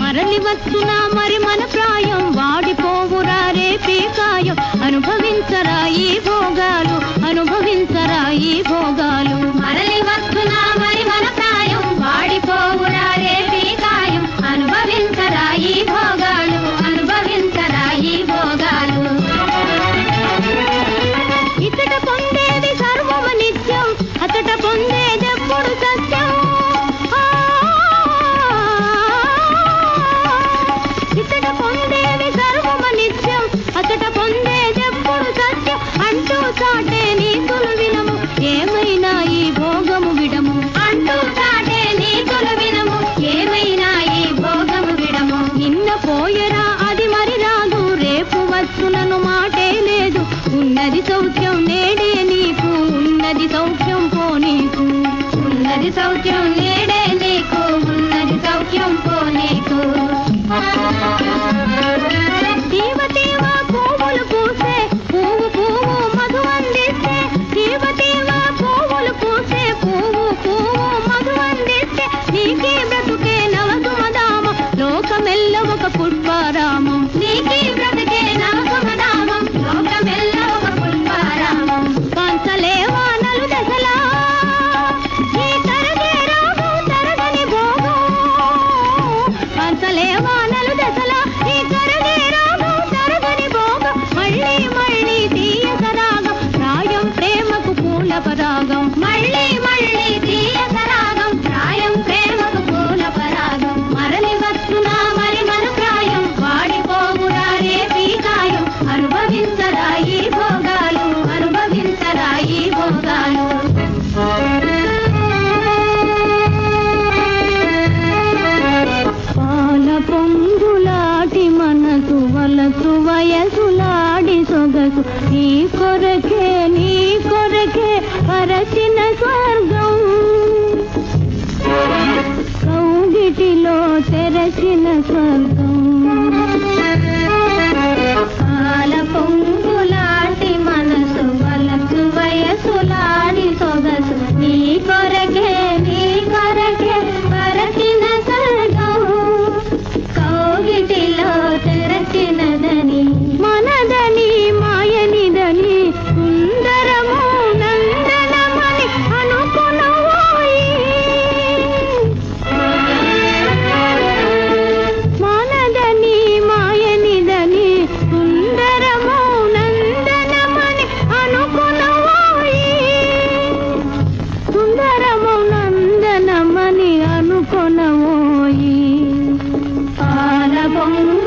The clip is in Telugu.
మరలి వచ్చు आज सौ चुनी సొగసులాడి సొగసు. నీ కొరకే నీ కొరకే పరచిన స్వర్గం Thank you.